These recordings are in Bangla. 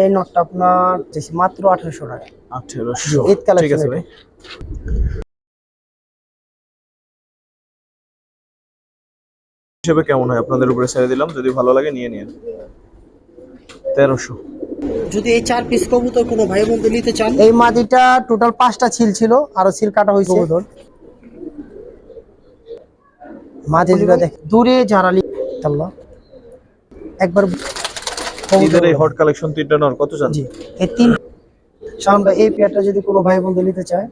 এই নটটা আপনার মাত্র আঠারোশো টাকা। আঠেরোশো। ঈদ collection ঠিক আছে ভাই। হিসেবে কেমন হয়? আপনাদের উপরে ছেড়ে দিলাম যদি ভালো লাগে নিয়ে নিন। তেরোশো। যদি এই চার পিস কবুতর কোনো ভাই বন্ধু নিতে চান? এই মাদিটা টোটাল পাঁচটা ছিল ছিল আরও সিল কাটা হয়েছে কবুতর। মাদি দুটো দেখ দূরে আল্লাহ। একবার ঈদের এই হট কালেকশন তিনটা নর কত জান? জি এই তিন সামনে এই পেয়ারটা যদি কোনো ভাই বন্ধু নিতে চায়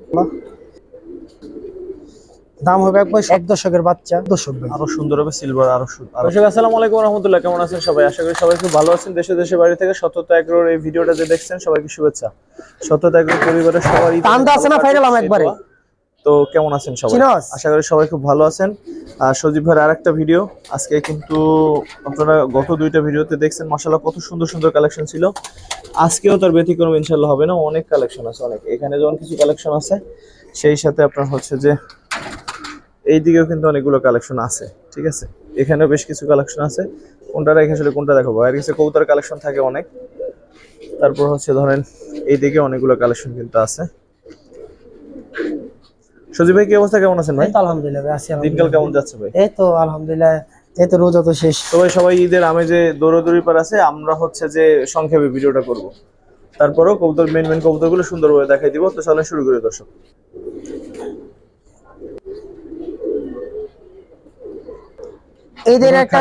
দাম হবে এক বয়স এক দশকের বাচ্চা। দশক আরও সুন্দর হবে সিলভার আরও সুন্দর আসসালামু আলাইকুম রহমতুল্লাহ কেমন আছেন সবাই? আশা করি সবাই খুব ভালো আছেন। দেশে দেশে বাড়ি থেকে সততা এগ্রোর এই ভিডিওটা যে দেখছেন সবাইকে শুভেচ্ছা। সততা এগ্রো পরিবারের সবার ঈদের টান্দা আছে না ফাইনাল কাটুক, একবারে? তো কেমন আছেন সবাই? আশা করি সবাই খুব ভালো আছেন। আর সজীব ভাইয়ের আরেকটা ভিডিও। আজকে কিন্তু আপনারা গত দুইটা ভিডিওতে দেখছেন মাশাআল্লাহ কত সুন্দর সুন্দর কালেকশন ছিল। আজকেও তার ব্যতিক্রম ইনশাল্লাহ হবে না অনেক কালেকশন আছে অনেক। এখানে যেমন কিছু কালেকশন আছে সেই সাথে আপনার হচ্ছে যে এই দিকেও কিন্তু অনেকগুলো কালেকশন আছে ঠিক আছে? এখানেও বেশ কিছু কালেকশন আছে। কোনটা রেখে আসলে কোনটা দেখাবো? আর কিছু কৌতার কালেকশন থাকে অনেক। তারপর হচ্ছে ধরেন এই দিকে অনেকগুলো কালেকশন কিন্তু আছে। সজীব ভাই কি অবস্থা? কেমন আছেন ভাই? আলহামদুলিল্লাহ ভাই, আছি দিনকাল কেমন যাচ্ছে ভাই? এই তো আলহামদুলিল্লাহ এই তো রোজা তো শেষ। তো ভাই সবাই ঈদের আমেজে দৌড়াদৌড়ি পার আছে আমরা হচ্ছে যে সংক্ষেপে ভিডিওটা করব। তারপরেও কবুতর মেন মেন কবুতরগুলো সুন্দরভাবে দেখাই দিব। তো চলেন শুরু করি দর্শক। ঈদের একটা।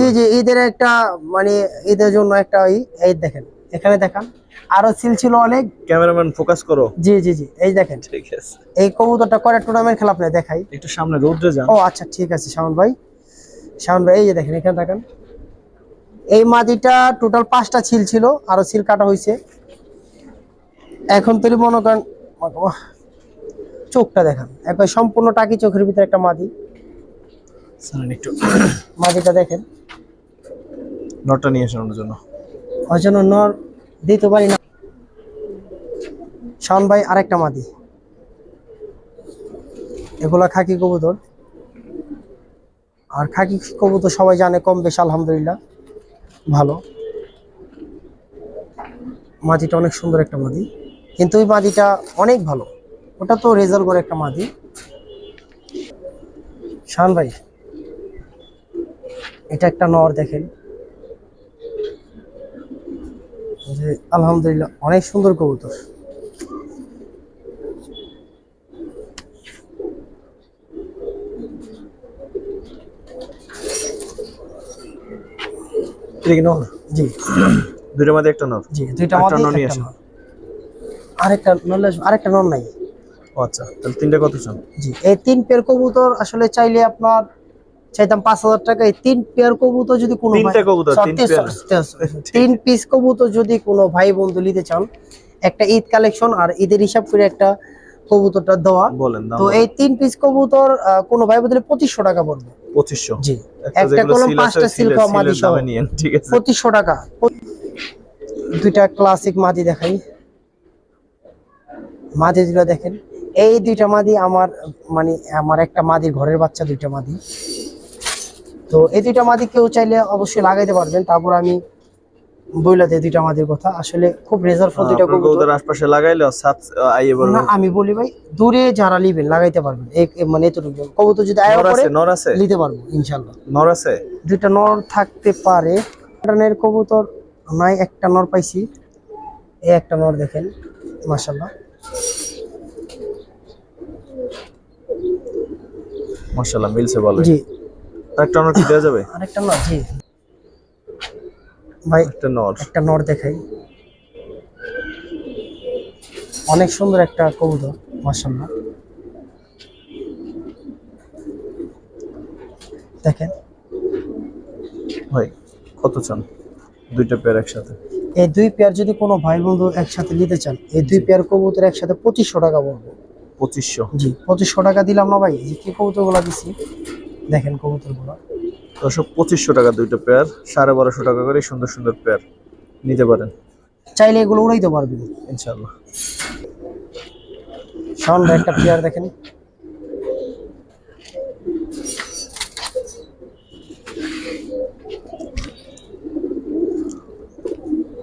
জি জি ঈদের একটা মানে ঈদের জন্য একটা এই দেখেন। এখানে দেখান। আরও সিল ছিল অনেক। ক্যামেরাম্যান ফোকাস করো। জি জি জি এই দেখেন। ঠিক আছে। এই কবুতরটা করে টুর্নামেন্ট খেলা আপনি দেখাই? একটু সামনে রৌদ্রে যান। ও আচ্ছা ঠিক আছে শাওন ভাই। শাওন ভাই এই যে দেখেন এখানে দেখেন। এই মাদিটা টোটাল পাঁচটা ছিল ছিল আরও সিল কাটা হয়েছে এখন তৈরি মনে করেন চোখটা দেখান। একবার সম্পূর্ণ টাকি চোখের ভিতরে একটা মাদি একটু। মাদিটা দেখেন। নটটা নিয়ে আসানোর জন্য। ওই জন্য নর দিতে পারি না। শাওন ভাই, আরেকটা মাদি। এগুলা খাকি কবুতর। আর খাকি কবুতর সবাই জানে, কম বেশ, আলহামদুলিল্লাহ, ভালো। মাদিটা অনেক সুন্দর একটা মাদি। কিন্তু ওই মাদিটা অনেক ভালো। ওটা তো রেজাল্ট করে একটা মাদি। শান ভাই, এটা একটা নর দেখেন। যে আলহামদুলিল্লাহ অনেক সুন্দর কবুতর। জি। দুইটার মধ্যে একটা নর। জি নর নিয়ে। নর। আরেকটা নলে আরেকটা নর নাই। আচ্ছা তাহলে তিনটা কত চান? জি এই তিন পেয়ার কবুতর আসলে চাইলে আপনার চাইতাম পাঁচ হাজার টাকা। এই তিন পেয়ার কবুতর যদি কোনো তিন পিস কবুতর যদি কোনো ভাই বন্ধু নিতে চান একটা ঈদ কালেকশন আর ঈদের হিসাব করে একটা কবুতরটা দেওয়া। তো এই তিন পিস কবুতর কোনো ভাই বদলে পঁচিশশো টাকা পড়বে। পঁচিশশো? জি। একটা কলম পাঁচটা সিল মাদি সহ। পঁচিশশো টাকা। দুইটা ক্লাসিক মাদি দেখাই। মাদি দুটো দেখেন। এই দুইটা মাদি আমার মানে আমার একটা মাদির ঘরের বাচ্চা দুইটা মাদি। তো এই দুইটা মাদি কেউ চাইলে অবশ্যই লাগাইতে পারবেন। তারপর আমি বইলাতে দুইটা মাদির কথা। আসলে খুব রেজাল্ট ফুল দুইটা কবুতর। আশপাশে লাগাইলে সাত আইয়ে বলব না আমি বলি ভাই দূরে যারা নিবেন লাগাইতে পারবেন। এই মানে এতটুকু। কবুতর যদি আয় নর করে নর আছে? নিতে পারব ইনশাল্লাহ নর আছে? দুইটা নর থাকতে পারে। প্যাটার্নের কবুতর নাই একটা নর পাইছি। এই একটা নর দেখেন মাশাল্লাহ মাশাআল্লাহ মিলছে বলে। জি। একটা কি দেওয়া যাবে? আরেকটা নর জি। ভাই একটা নর। একটা নর দেখাই। অনেক সুন্দর একটা কবুতর মাশাল্লাহ দেখেন। ভাই কত চান? দুইটা পেয়ার একসাথে। এই দুই পেয়ার যদি কোনো ভাই বন্ধু একসাথে নিতে চান এই দুই পেয়ার কবুতর একসাথে পঁচিশশো টাকা পড়ব পঁচিশশো? জি পঁচিশশো টাকা দিলাম না ভাই যে কি কবুতরগুলা দিছি? দেখেন কবুতরগুলা। দশক পঁচিশশো টাকা দুইটা পেয়ার সাড়ে বারোশো টাকা করে সুন্দর সুন্দর পেয়ার নিতে পারেন। চাইলে এগুলো উড়াইতে পারবেন ইনশাল্লাহ ভাই একটা পেয়ার দেখেন।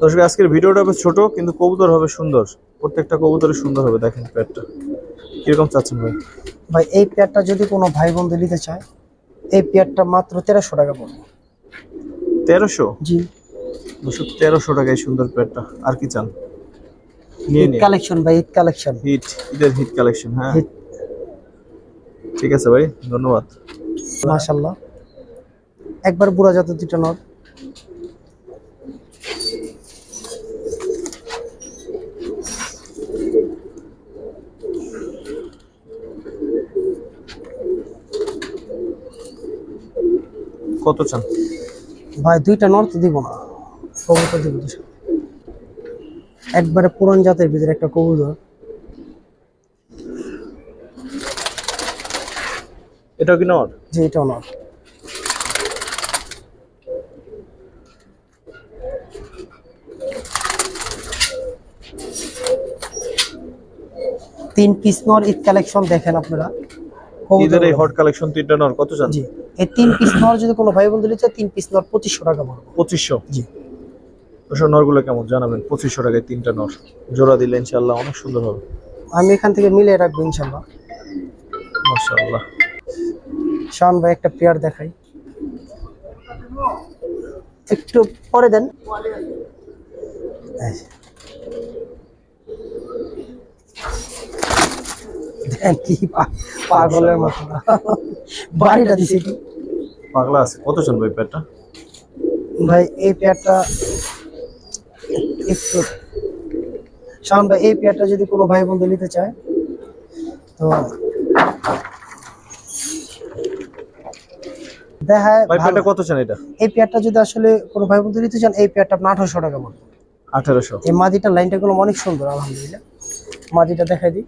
দর্শক আজকের ভিডিওটা বেশ ছোট কিন্তু কবুতর হবে সুন্দর। প্রত্যেকটা কবুতরই সুন্দর হবে দেখেন পেয়ারটা কীরকম চাচ্ছেন ভাই? ভাই এই পেয়ারটা যদি কোনো ভাই বন্ধু নিতে চায় এই পেয়ারটা মাত্র তেরোশো টাকা পড়বে। তেরোশো? জি। দর্শক তেরোশো টাকায় সুন্দর পেয়ারটা। আর কি চান? নিয়ে নিন। কালেকশন ভাই হিট কালেকশন। হিট ঈদের হিট কালেকশন হ্যাঁ। ঠিক আছে ভাই ধন্যবাদ। মাশাল্লাহ একবার বুড়া জাতের দুটো নর কত চান? ভাই দুইটা নর্থ দিব না কবুতর দিব একবারে পুরান জাতের ভিতরে একটা কবুতর। এটা কি নর যে এটা নর তিন পিস নর ঈদ কালেকশন দেখেন আপনারা। ঈদের এই হট কালেকশন তিনটা নর কত চান? জি এই তিন পিস নর যদি কোনো ভাই বন্ধু নিতে তিন পিস নর পঁচিশশো টাকা পড়বে। পঁচিশশো? জি। ওসব নরগুলো কেমন জানাবেন? পঁচিশশো টাকায় তিনটা নর। জোড়া দিলে ইনশাল্লাহ অনেক সুন্দর হবে। আমি এখান থেকে মিলিয়ে রাখব ইনশাল্লাহ মাশাআল্লাহ। শান ভাই একটা পেয়ার দেখাই। একটু পরে দেন। দেন কি পাগলের মতো বাড়িটা দিছে। কি পাগলা আছে। কত চান ভাই পেয়ারটা ভাই এই পেয়ারটা একটু শান ভাই এই পেয়ারটা যদি কোনো ভাই বন্ধু নিতে চায় তো দেখায় ভাই ভালো। কত চান এটা? এই পেয়ারটা যদি আসলে কোনো ভাই বন্ধু নিতে চান এই পেয়ারটা আপনার আঠারোশো টাকা পড়বে আঠারোশো। এই মাদিটার লাইনটা গুলো অনেক সুন্দর আলহামদুলিল্লাহ। মাদিটা দেখাই দিই।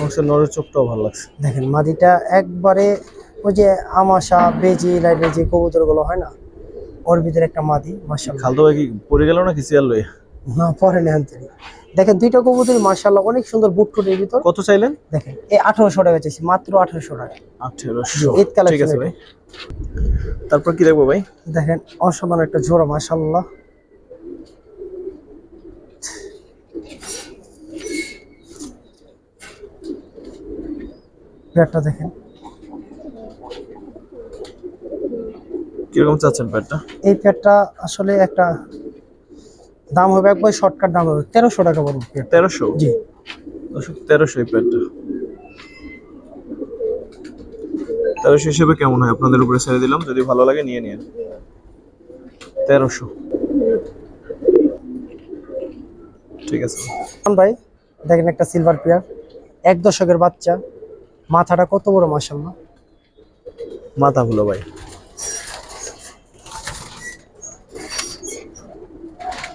অবশ্য নরের চোখটাও ভালো লাগছে। দেখেন মাদিটা একবারে ওই যে আমাশা বেজি লাইনের যে কবুতরগুলো হয় না? ওর ভিতরে একটা মাদি মার্শাল্লাহ খালতো কি পড়ে গেল না কি সিয়াল লই না পরে নেন তিনি দেখেন দুইটা কবুতর মার্শাল্লাহ অনেক সুন্দর বুট টুটের ভিতর। কত চাইলেন? দেখেন এই আঠারোশো টাকা চাইছি মাত্র আঠারোশো টাকা। আঠারোশো। ঈদ collection ঠিক আছে ভাই। তারপর কি দেখব ভাই? দেখেন অসাধারণ একটা জোড়া মার্শাল্লাহ পেয়ারটা দেখেন। কীরকম চাচ্ছেন পেয়ারটা এই পেয়ারটা আসলে একটা দাম হবে একবার শর্টকাট দাম হবে। তেরোশো টাকা পড়বে তেরোশো? জি। তেরোশো এই পেয়ারটা তেরোশো হিসেবে কেমন হয়? আপনাদের উপরে ছেড়ে দিলাম। যদি ভালো লাগে নিয়ে নিন। তেরোশো। ঠিক আছে। ভাই দেখেন একটা সিলভার পেয়ার এক দশকের বাচ্চা। মাথাটা কত বড় মাসাল্লাহ মাথা হলো ভাই।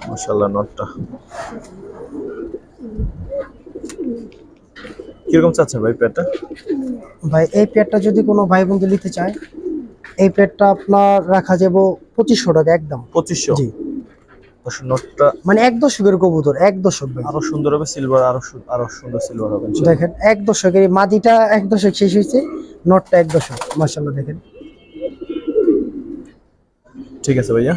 মাশাল্লাহ নটটা। কীরকম চাচ্ছেন ভাই পেয়ারটা ভাই এই পেয়ারটা যদি কোনো ভাই বন্ধু নিতে চায় এই পেয়ারটা আপনার রাখা যাব পঁচিশশো টাকা একদম। পঁচিশশো? জি। নটটা মানে এক দশকের কবুতর এক দশক আরও সুন্দর হবে সিলভার আরও আরও সুন্দর সিলভার হবে দেখেন এক দশকের মাদিটা এক দশক শেষ হয়েছে নটটা এক দশক দেখেন। ঠিক আছে ভাইয়া।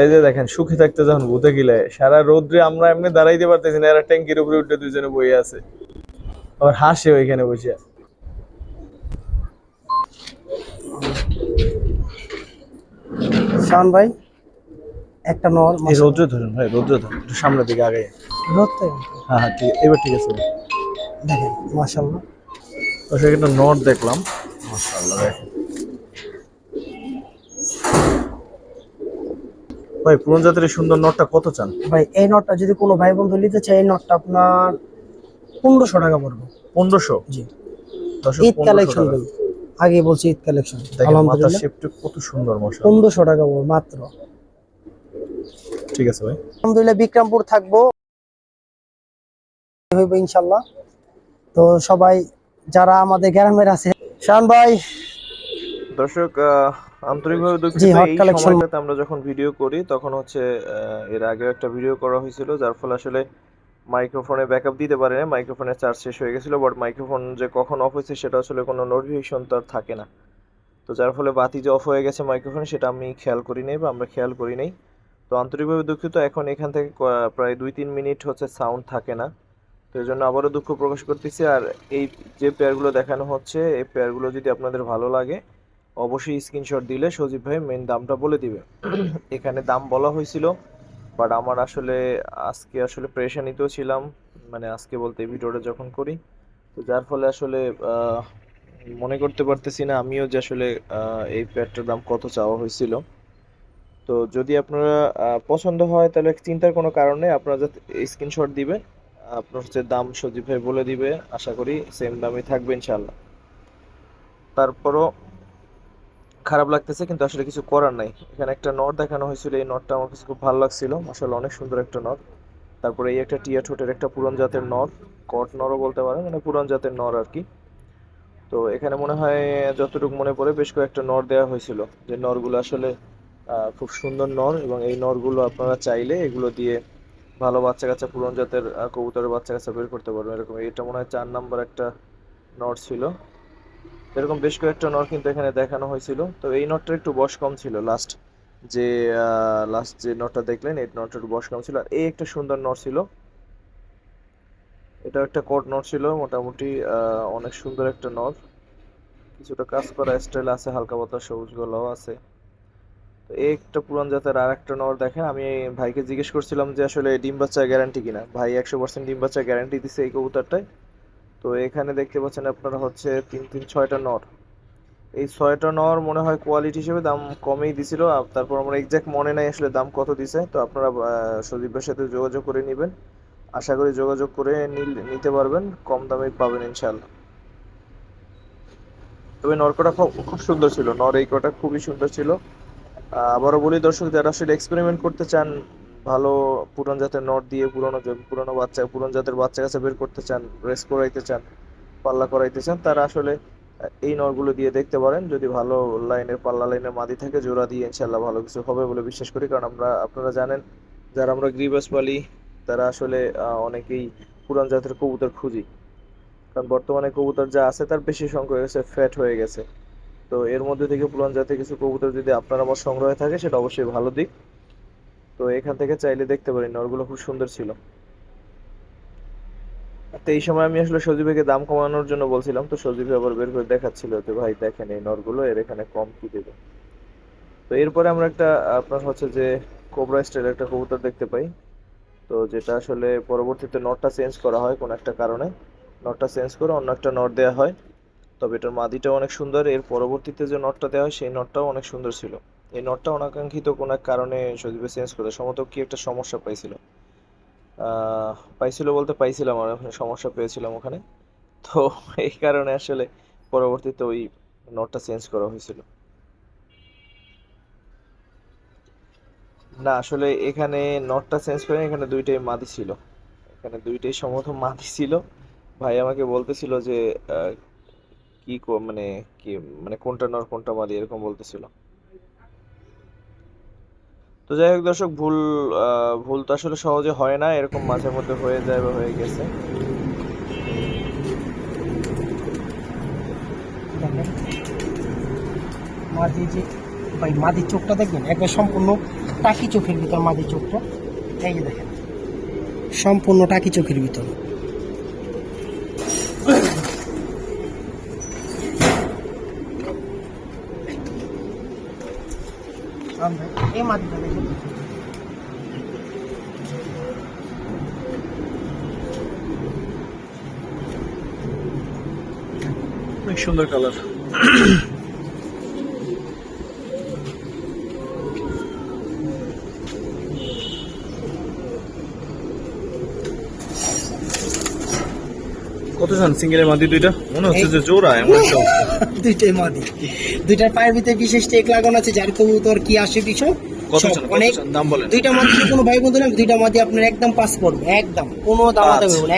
এই যে দেখেন সুখে থাকতে যখন ভূতে গিলে সারা রোদ্রে আমরা এমনি দাঁড়াইতে পারতেছি না এরা ট্যাঙ্কির উপরে উঠে দুজনে বইয়ে আছে। আবার হাসে ওইখানে বসে। শান ভাই? একটা নর এই রোদ্রে ধরুন ভাই রোদ্রে ধরুন একটু সামনের দিকে আগে হ্যাঁ হ্যাঁ ঠিক এবার ঠিক আছে। দেখেন তো সেখানে নোট দেখলাম। মাশাআল্লাহ দেখেন। ভাই পুরন জাতের সুন্দর নোটটা কত চান? ভাই এই নটটা যদি কোনো ভাই বন্ধু নিতে চায় এই নটটা আপনার পনেরোশো টাকা পড়বে। পনেরোশো? জি। ঈদ কালেকশন ভাই আগে বলছি ঈদ কালেকশন আলহামদুলিল্লাহ। কত সুন্দর পনেরোশো টাকা পড়বে মাত্র। ঠিক আছে ভাই। আলহামদুলিল্লাহ বিক্রমপুর থাকব। হইব ইনশাল্লাহ তো সবাই যারা আমাদের গ্রামের আছে শান ভাই। দর্শক আন্তরিকভাবে দুঃখিত। এই সময়টাতে আমরা যখন ভিডিও করি তখন হচ্ছে এর আগে একটা ভিডিও করা হয়েছিল যার ফলে আসলে মাইক্রোফোনে ব্যাকআপ দিতে পারে না মাইক্রোফোনের চার্জ শেষ হয়ে গেছিল বাট মাইক্রোফোন যে কখন অফ হয়েছে সেটা আসলে কোনো নোটিফিকেশন তো আর থাকে না। তো যার ফলে বাতি যে অফ হয়ে গেছে মাইক্রোফোনে সেটা আমি খেয়াল করি নাই বা আমরা খেয়াল করি নাই। তো আন্তরিকভাবে দুঃখিত, এখন এখান থেকে প্রায় দুই তিন মিনিট হচ্ছে সাউন্ড থাকে না। তো এই জন্য আবারও দুঃখ প্রকাশ করতেছি। আর এই যে পেয়ারগুলো দেখানো হচ্ছে, এই পেয়ারগুলো যদি আপনাদের ভালো লাগে, অবশ্যই স্ক্রিনশট দিলে সজীব ভাই মেন দামটা বলে দিবে। এখানে দাম বলা হয়েছিল বাট আমার আসলে, আজকে আসলে প্রেশানিতেও ছিলাম। মানে আজকে বলতে ভিডিওটা যখন করি, তো যার ফলে আসলে মনে করতে পারতেছি না আমিও যে আসলে এই পেয়ারটার দাম কত চাওয়া হয়েছিল। তো যদি আপনারা পছন্দ হয় তাহলে চিন্তার কোনো কারণ আপনারা যাতে স্ক্রিনশট দিবেন, আপনার হচ্ছে দাম সজীব ভাই বলে দিবে, আশা করি সেম দামই থাকবে ইনশাল্লাহ তারপরও খারাপ লাগতেছে কিন্তু আসলে কিছু করার নাই। এখানে একটা নট দেখানো হয়েছিল, এই নটটা আমার কাছে খুব ভালো লাগছিল আসলে অনেক সুন্দর একটা নট। তারপরে এই একটা টিয়া ঠোঁটের একটা পুরন জাতের নর কট নরও বলতে পারেন মানে পুরন জাতের নর আর কি। তো এখানে মনে হয়, যতটুকু মনে পড়ে, বেশ কয়েকটা নর দেওয়া হয়েছিল। যে নরগুলো আসলে খুব সুন্দর নর এবং এই নরগুলো আপনারা চাইলে এগুলো দিয়ে ভালো বাচ্চা কাচ্চা পুরন জাতের কবুতরের বাচ্চা কাচ্চা বের করতে পারবেন। এরকম এটা মনে হয় চার নম্বর একটা নর ছিল। এরকম বেশ কয়েকটা নর কিন্তু এখানে দেখানো হয়েছিল। তো এই নটটার একটু বয়স কম ছিল লাস্ট যে লাস্ট যে নটটা দেখলেন, এই নটটার বয়স কম ছিল। আর এই একটা সুন্দর নট ছিল। এটা একটা কোট নট ছিল, মোটামুটি অনেক সুন্দর একটা নট কিছুটা কাজ করা স্টাইল আছে, হালকা পাতলা, সবুজ গলাও আছে। একটা পুরান জাতের আর একটা নর দেখেন, আমি ভাইকে জিজ্ঞেস করছিলাম যে আসলে ডিম বাচ্চা গ্যারান্টি কিনা। ভাই একশো পার্সেন্ট ডিম বাচ্চা গ্যারান্টি দিছে এই কবুতরটায়। তো এখানে দেখতে পাচ্ছেন আপনারা হচ্ছে তিন তিন ছয়টা নর। এই ছয়টা নর মনে হয় কোয়ালিটি হিসেবে দাম কমেই দিছিল তারপর আমার এক্সাক্ট মনে নাই আসলে দাম কত দিছে। তো আপনারা সজীবের সাথে যোগাযোগ করে নেবেন। আশা করি যোগাযোগ করে নিতে পারবেন, কম দামে পাবেন ইনশাল্লাহ তবে নরকটা খুব সুন্দর ছিল। নর এই কটা খুবই সুন্দর ছিল। আবারও বলি দর্শক, যারা আসলে এক্সপেরিমেন্ট করতে চান, ভালো পুরন জাতের নট দিয়ে পুরনো পুরনো বাচ্চা, পুরান জাতের বাচ্চা কাছে বের করতে চান রেস করাইতে চান, পাল্লা করাইতে চান, তারা আসলে এই নরগুলো দিয়ে দেখতে পারেন। যদি ভালো লাইনের পাল্লা লাইনের মাদি থাকে, জোড়া দিয়ে ইনশাল্লাহ ভালো কিছু হবে বলে বিশ্বাস করি। কারণ আমরা, আপনারা জানেন, যারা আমরা গ্রিবাস পালি, তারা আসলে অনেকেই পুরান জাতের কবুতর খুঁজি। কারণ বর্তমানে কবুতর যা আছে, তার বেশি সংখ্যা হয়ে গেছে ফ্যাট হয়ে গেছে। তো এর মধ্যে থেকে পুরান জাতের কিছু কবুতর যদি আপনার আমার সংগ্রহে থাকে, সেটা অবশ্যই ভালো দিক। তো এখান থেকে চাইলে দেখতে পারেন নরগুলো খুব সুন্দর ছিল। তো এই সময় আমি আসলে সজীবেকে দাম কমানোর জন্য বলছিলাম, তো সজীব আবার বের করে দেখাচ্ছিল যে, ভাই, দেখেন এই নরগুলো, এর এখানে কম কি দেবে? তো এরপরে আমরা একটা, আপনার হচ্ছে যে কোবরা স্টাইল একটা কবুতর দেখতে পাই। তো যেটা আসলে পরবর্তীতে নটটা চেঞ্জ করা হয় কোনো একটা কারণে। নটটা চেঞ্জ করে অন্য একটা নট দেওয়া হয়। তবে এটার মাদিটা অনেক সুন্দর, এর পরবর্তীতে যে নটটা দেওয়া হয়, সেই নটটাও অনেক সুন্দর ছিল। এই নটটা অনাকাঙ্ক্ষিত কোনো এক কারণে সজীবে চেঞ্জ করে সম্ভবত কি একটা সমস্যা পাইছিল। পাইছিল বলতে পাইছিলাম আর ওখানে সমস্যা পেয়েছিলাম ওখানে। তো এই কারণে আসলে পরবর্তীতে ওই নটটা চেঞ্জ করা হয়েছিল। না, আসলে এখানে নটটা চেঞ্জ করে এখানে দুইটাই মাদি ছিল। এখানে দুইটাই সম্ভবত মাদি ছিল। ভাই আমাকে বলতেছিল যে কি মানে কি মানে কোনটা নর, কোনটা মাদি, এরকম বলতেছিল। তো যাই হোক দর্শক, ভুল ভুল তো আসলে সহজে হয় না, এরকম মাঝে মধ্যে হয়ে যায় বা হয়ে গেছে। মাদি যে, ভাই মাদির চোখটা দেখবেন, একবার সম্পূর্ণ টাকি চোখের ভিতর মাদির চোখটা। এই যে দেখেন, সম্পূর্ণ টাকি চোখের ভিতর। আমরা এই মাদিটা দেখেন কত সিঙ্গেলের মাদি দুইটা? মনে হচ্ছে যে জোড়া এমন একটা দুইটাই মাদি। দুইটার পায়ের ভিতরে বিশেষ টেক লাগানো আছে যার কবুতর কি আসে অনেক দাম বলেন। দুইটা মাদি কোনো ভাই বন্ধু না দুইটা মাদি আপনার একদম পাস পড়বে একদম। কোনো দাম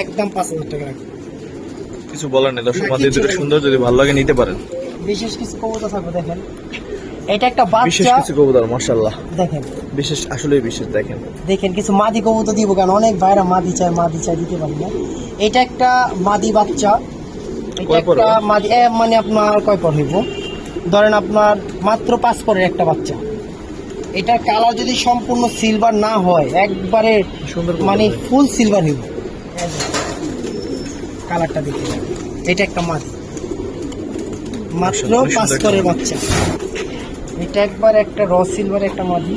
একদম পাঁচ হাজার টাকা কিছু বলার নেই দর্শক মাদি দুটো সুন্দর যদি ভালো লাগে নিতে পারেন। বিশেষ কিছু কবুতর থাকবে দেখেন। এটা একটা বিশেষ বাচ্চা কিছু কবুতর মাশাআল্লাহ। দেখেন। বিশেষ আসলে বিশেষ দেখেন। দেখেন কিছু মাদি কবুতর দিব কেন অনেক ভাইরা মাদি চায় মাদি চায় দিতে পারি না। এটা একটা মাদি বাচ্চা। এটা একটা মাদি মানে আপনার কয় পর হইব ধরেন আপনার মাত্র পাঁচ পরের একটা বাচ্চা। এটার কালার যদি সম্পূর্ণ সিলভার না হয় একবারে সুন্দর মানে ফুল সিলভার হইব কালারটা দেখে এটা একটা মাদি। মাত্র পাঁচ করের বাচ্চা। এটা একবার একটা র সিলভার একটা মাঝি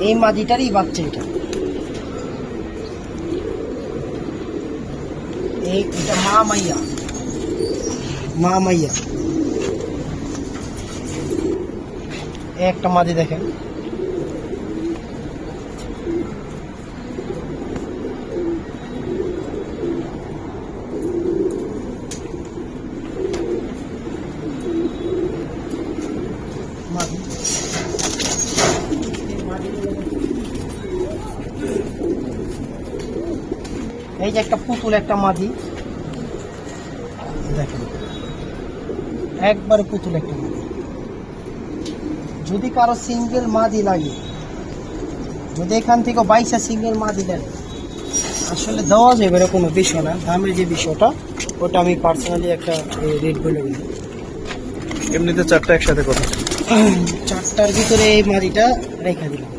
এই মাঝিটারই বাচ্চা এটা। এই, এটা মা মাইয়া। মা মাইয়া। একটা মাঝি দেখেন। যে একটা পুতুল একটা মাদি। দেখেন একবারে পুতুল একটা মাদি। যদি কারও সিঙ্গেল মাদি লাগে যদি এখান থেকে বাইশা সিঙ্গেল মাদি দেন আসলে দেওয়া যাবে না কোনো বিষয় না। দামের যে বিষয়টা ওটা আমি পার্সোনালি একটা রেট বলে দিই এমনিতে চারটা একসাথে কথা। চারটার ভিতরে এই মাদিটা রেখা দিলাম।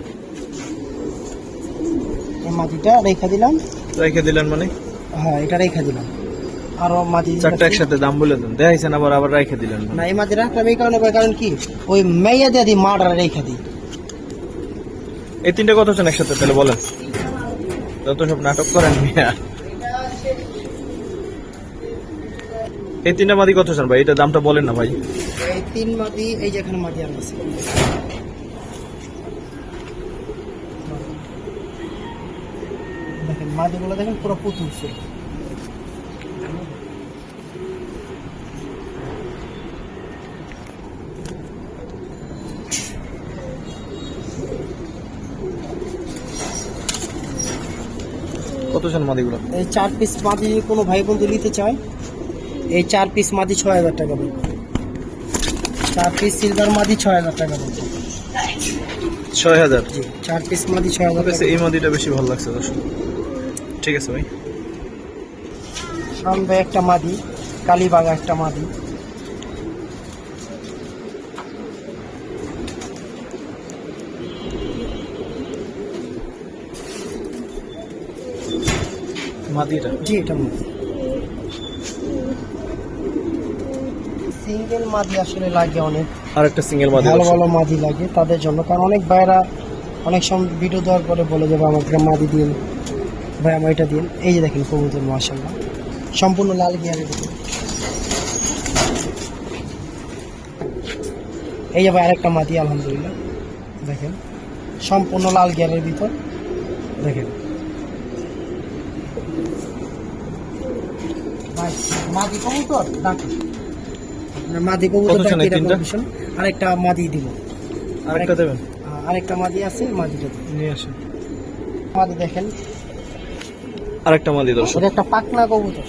এই মাদিটা রেখা দিলাম। রেখে দিলেন মানে? হ্যাঁ এটা রেখা দিলাম। আরও মাদি চারটা একসাথে দাম বলে দেন। দেখাইছেন আবার আবার রেখে দিলেন মানে? না এই মাদি রাখলাম এই কারণে কারণ কি? ওই মেয়ে দিয়ে দিই মাটা রেখা দিই। এই তিনটা কত হচ্ছেন একসাথে তাহলে বলেন। যত সব নাটক করেন মিয়া। এই তিনটা মাদি কত হচ্ছেন ভাই? এটা দামটা বলেন না ভাই। এই তিন মাদি এই যে এখানে মাদি আর আছে দেখেন মাদিগুলো দেখেন পুরো পুতুল ফুল। কত হচ্ছেন মাদিগুলো এই চার পিস মাদি কোনো ভাই বন্ধু নিতে চায়। এই চার পিস মাদি ছয় হাজার টাকা পড়বে চার পিস সিলভার মাদি ছয় হাজার টাকা পড়বে ছয় হাজার? জি চার পিস মাদি ছয় হাজার এই মাদিটা বেশি ভালো লাগছে দর্শক। ঠিক আছে ভাই। সামনে একটা মাদি কালীবাগা একটা মাদি। মাদিটা? জি এটা মাদি। সিঙ্গেল মাদি আসলে লাগে অনেক। আর একটা সিঙ্গেল মাদি ভালো ভালো মাদি লাগে তাদের জন্য। কারণ অনেক ভাইরা অনেক সময় ভিডিও দেওয়ার পরে বলে যাবে আমাকে মাদি দিন। ভাই আমার এটা দিন এই যে দেখেন কবুতর মাসাল্লাহ সম্পূর্ণ লাল গিয়ারে দেখুন। এই যে ভাই আরেকটা মাদি আলহামদুলিল্লাহ। দেখেন সম্পূর্ণ লাল গিয়ারের ভিতর। দেখেন। মাদি কবুতর? ডাকি মাদি ডাকি? আরেকটা মাদি দিব। আরেকটা দেবেন? আরেকটা মাদি আছে মাদিটা নিয়ে আসেন। মাদি দেখেন। আরেকটা মাদি দর্শক একটা পাকনা কবুতর।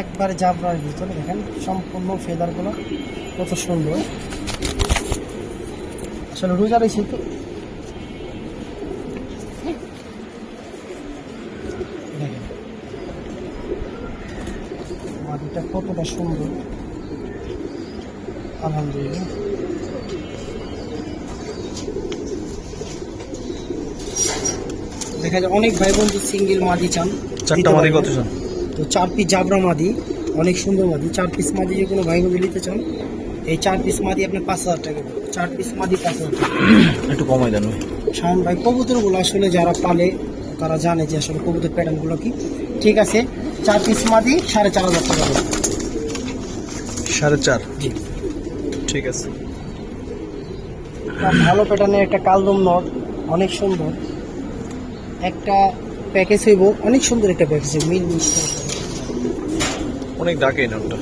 একবার জাবরার ভিতরে দেখেন সম্পূর্ণ ফেদারগুলো কত সুন্দর। আসলে রোজা রয়েছে তো। কতটা সুন্দর। আলহামদুলিল্লাহ। দেখা যায় অনেক ভাই বন্ধু সিঙ্গেল মাদি চান। চারটা মাদি কত চান তো চার পিস জাবরা মাদি অনেক সুন্দর মাদি। চার পিস মাদি যে কোনো ভাই বন্ধু নিতে চান এই চার পিস মাদি আপনি পাঁচ হাজার টাকা চার পিস মাদি পাঁচ হাজার টাকা। একটু কমাই দেন। শাওন ভাই কবুতরগুলো আসলে যারা পালে তারা জানে যে আসলে কবুতর প্যাটার্নগুলো কি। ঠিক আছে চার পিস মাদি সাড়ে চার হাজার টাকা। সাড়ে চার? জি। ঠিক আছে। ভালো প্যাটার্নের একটা কালদম নট অনেক সুন্দর। একটা প্যাকেজ হইব অনেক সুন্দর একটা প্যাকেজ হইব মিল অনেক ডাকে এই নামটা।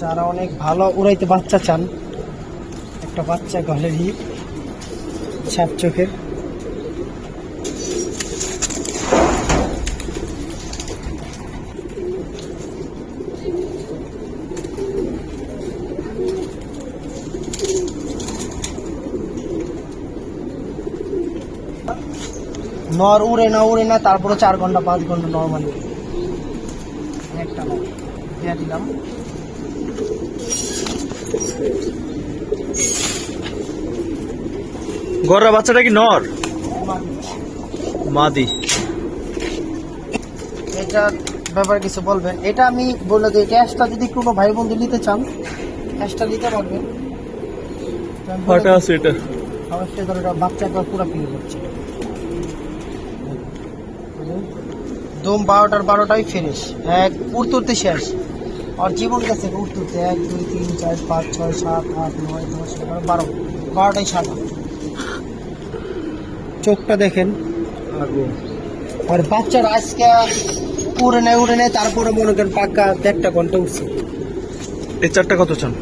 যারা অনেক ভালো উড়াইতে বাচ্চা চান একটা বাচ্চা গলেরই সাত চোখের। নর উড়ে না উড়ে না তারপরে চার ঘণ্টা পাঁচ ঘণ্টা নর্মালি একটা দিলাম। গররা বাচ্চাটা কি নর? মাদি। এটা ব্যাপারে কিছু বলবেন। এটা আমি বলে দিই ক্যাশটা যদি কোনো ভাই বন্ধু নিতে চান ক্যাশটা নিতে পারবেন ফাটা আছে এটা? অবশ্যই করে বাচ্চাটা পুরো পিয়ে করছে দম বারোটার বারোটাই ফিনিশ এক উড়তুরতে শেষ। আর জীবন গেছে উড়তুরতে এক দুই তিন চার পাঁচ ছয় সাত আট নয় দশ এগারো বারো। বারোটাই সাদা চোখটা দেখেন। আর বাচ্চার আজকে উড়ে নেয় উড়ে নেয় তারপরে মনে করেন পাক্কা দেড়টা ঘণ্টা উঠছে। এই চারটা কত চান?